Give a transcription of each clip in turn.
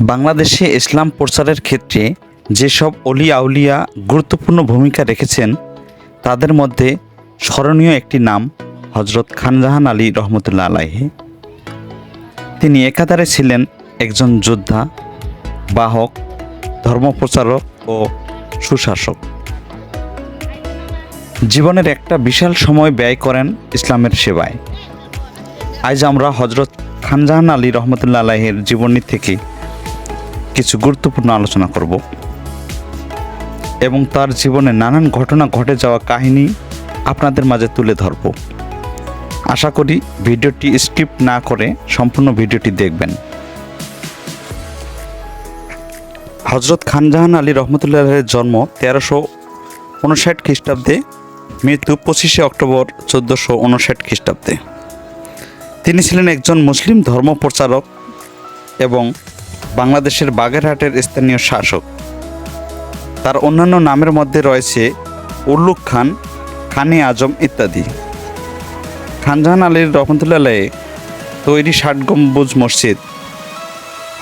বাংলাদেশে ইসলাম প্রচারের ক্ষেত্রে যেসব অলি আউলিয়া গুরুত্বপূর্ণ ভূমিকা রেখেছেন, তাদের মধ্যে স্মরণীয় একটি নাম হজরত খানজাহান আলী রহমতুল্লাহ আলাহি তিনি একাধারে ছিলেন একজন যোদ্ধা, বাহক, ধর্মপ্রচারক ও সুশাসক। জীবনের একটা বিশাল সময় ব্যয় করেন ইসলামের সেবায়। আজ আমরা হজরত খানজাহান আলী রহমতুল্লাহ আলাহের জীবনী থেকে কিছু গুরুত্বপূর্ণ আলোচনা করব এবং তার জীবনে নানান ঘটনা ঘটে যাওয়া কাহিনী আপনাদের মাঝে তুলে ধরব। আশা করি ভিডিওটি স্কিপ না করে সম্পূর্ণ ভিডিওটি দেখবেন। হজরত খানজাহান আলী রহমতুল্লাহের জন্ম তেরোশো উনষাট খ্রিস্টাব্দে, মৃত্যু পঁচিশে অক্টোবর চোদ্দোশো উনষাট খ্রিস্টাব্দে। তিনি ছিলেন একজন মুসলিম ধর্ম প্রচারক এবং বাংলাদেশের বাগেরহাটের স্থানীয় শাসক। তার অন্যান্য নামের মধ্যে রয়েছে উল্লুক খান, খানে আজম ইত্যাদি। খানজাহান আলীর রহমতুল্লাহ তৈরি ষাট গম্বুজ মসজিদ।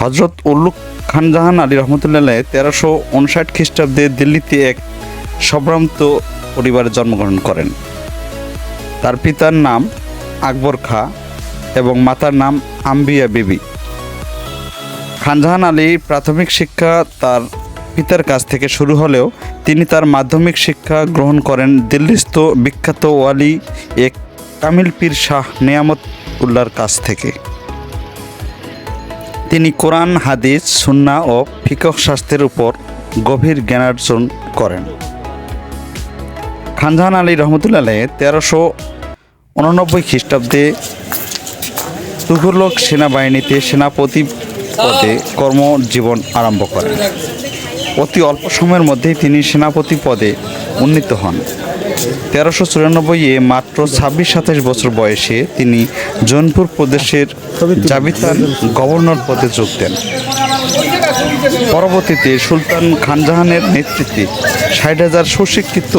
হজরত উল্লুক খানজাহান আলী রহমতুল্লাহ তেরোশো উনষাট খ্রিস্টাব্দে দিল্লিতে এক সম্ভ্রান্ত পরিবারে জন্মগ্রহণ করেন। তার পিতার নাম আকবর খা এবং মাতার নাম আম্বিয়া বিবি। খানজাহান আলী প্রাথমিক শিক্ষা তার পিতার কাছ থেকে শুরু হলেও তিনি তার মাধ্যমিক শিক্ষা গ্রহণ করেন দিল্লিস্থ বিখ্যাত ওয়ালি এক কামিল পীর শাহ নিয়ামত উল্লার কাছ থেকে। তিনি কোরআন, হাদিস, সুন্না ও ফিকক শাস্ত্রের উপর গভীর জ্ঞানার্জন করেন। খানজাহান আলী রহমতুল্লাহ তেরোশো উননব্বই খ্রিস্টাব্দে তুঘলক সেনাবাহিনীতে সেনাপতি পদে কর্মজীবন আরম্ভ করেন। অতি অল্প সময়ের মধ্যেই তিনি সেনাপতি পদে উন্নীত হন। তেরোশো চুরানব্বইয়ে মাত্র ছাব্বিশ সাতাশ বছর বয়সে তিনি জৌনপুর প্রদেশের জাবিতান গভর্নর পদে যোগ দেন। পরবর্তীতে সুলতান খানজাহানের নেতৃত্বে ষাট হাজার সুশিক্ষিত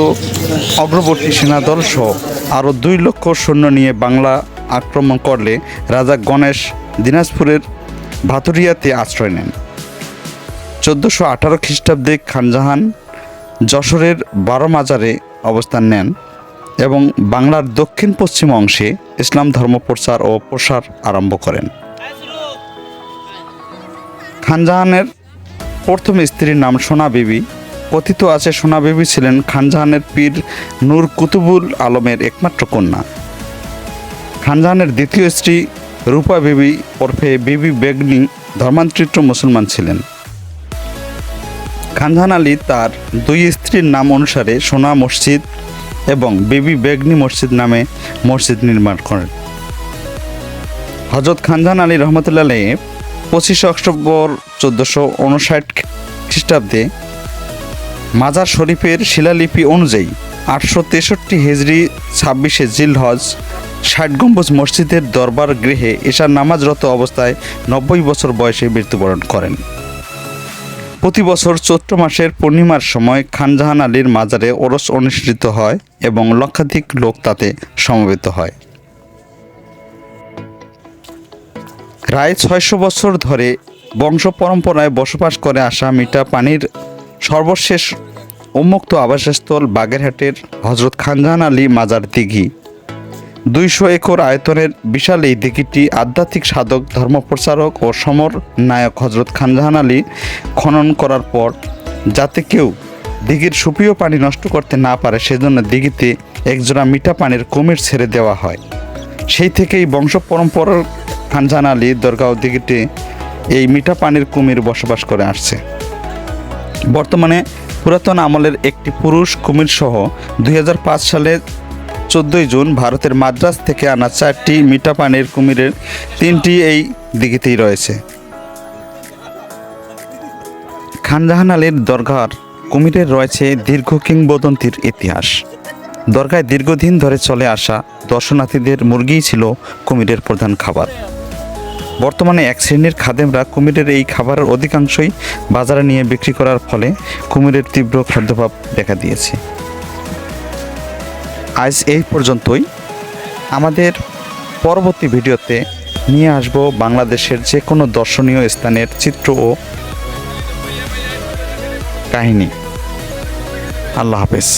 অগ্রবর্তী সেনাদল সহ আরও দুই লক্ষ সৈন্য নিয়ে বাংলা আক্রমণ করলে রাজা গণেশ দিনাজপুরের ভাতুরিয়াতে আশ্রয় নেন। চোদ্দোশো আঠারো খ্রিস্টাব্দে খানজাহান যশোরের বারো মাজারে অবস্থান নেন এবং বাংলার দক্ষিণ পশ্চিম অংশে ইসলাম ধর্ম প্রচার ও প্রসার আরম্ভ করেন। খানজাহানের প্রথম স্ত্রীর নাম সোনা বিবি। কথিত আছে, সোনা বিবি ছিলেন খানজাহানের পীর নূর কুতুবুল আলমের একমাত্র কন্যা। খানজাহানের দ্বিতীয় স্ত্রী রূপা বিবি ওরফে বিবি বেগনি ধর্মান্তরিত মুসলমান ছিলেন। খানজাহান আলী তার দুই স্ত্রীর নাম অনুসারে সোনা মসজিদ এবং বিবি বেগনি মসজিদ নামে মসজিদ নির্মাণ করেন। হজরত খানজাহান আলী রহমতুল্লাহ পঁচিশে অক্টোবর চোদ্দোশো উনষাট খ্রিস্টাব্দে মাজার শরীফের শিলালিপি অনুযায়ী আটশো তেষট্টি হেজরি ছাব্বিশে জিলহজ ষাট গম্বুজ মসজিদের দরবার গৃহে এশার নামাজরত অবস্থায় নব্বই বছর বয়সে মৃত্যুবরণ করেন। প্রতি বছর চৈত্র মাসের পূর্ণিমার সময় খানজাহান আলীর মাজারে ওরস অনুষ্ঠিত হয় এবং লক্ষাধিক লোক তাতে সমবেত হয়। প্রায় ছয়শো বছর ধরে বংশ পরম্পরায় বসবাস করে আসা মিঠা পানির সর্বশেষ উন্মুক্ত আবাসস্থল বাগেরহাটের হজরত খানজাহান আলী মাজার দিঘি। দুইশো একর আয়তনের বিশাল এই দিঘিটি আধ্যাত্মিক সাধক, ধর্মপ্রচারক ও সমর নায়ক হজরত খানজাহান আলী খনন করার পর যাতে কেউ দিঘির সুপ্রিয় পানি নষ্ট করতে না পারে, সেজন্য দিঘিতে একজোড়া মিঠা পানির কুমির ছেড়ে দেওয়া হয়। সেই থেকেই বংশ পরম্পরার খানজাহান আলী দরগাঁও দিঘিতে এই মিঠা পানির কুমির বসবাস করে আসছে। বর্তমানে পুরাতন আমলের একটি পুরুষ কুমির সহ দুই হাজার পাঁচ সালে চোদ্দোই জুন ভারতের মাদ্রাজ থেকে আনা চারটি মিঠা পানির কুমিরের তিনটি এই দিঘিতেই রয়েছে। খানজাহান আলীর দরগার কুমিরের রয়েছে দীর্ঘ কিংবদন্তির ইতিহাস। দরগায় দীর্ঘদিন ধরে চলে আসা দর্শনার্থীদের মুরগিই ছিল কুমিরের প্রধান খাবার। বর্তমানে এক শ্রেণির খাদেমরা কুমিরের এই খাবারের অধিকাংশই বাজারে নিয়ে বিক্রি করার ফলে কুমিরের তীব্র খাদ্যভাব দেখা দিয়েছে। আজ এই পর্যন্তই। আমাদের পরবর্তী ভিডিওতে নিয়ে আসব বাংলাদেশের যে কোনো দর্শনীয় স্থানের চিত্র ও কাহিনী। আল্লাহ হাফেজ।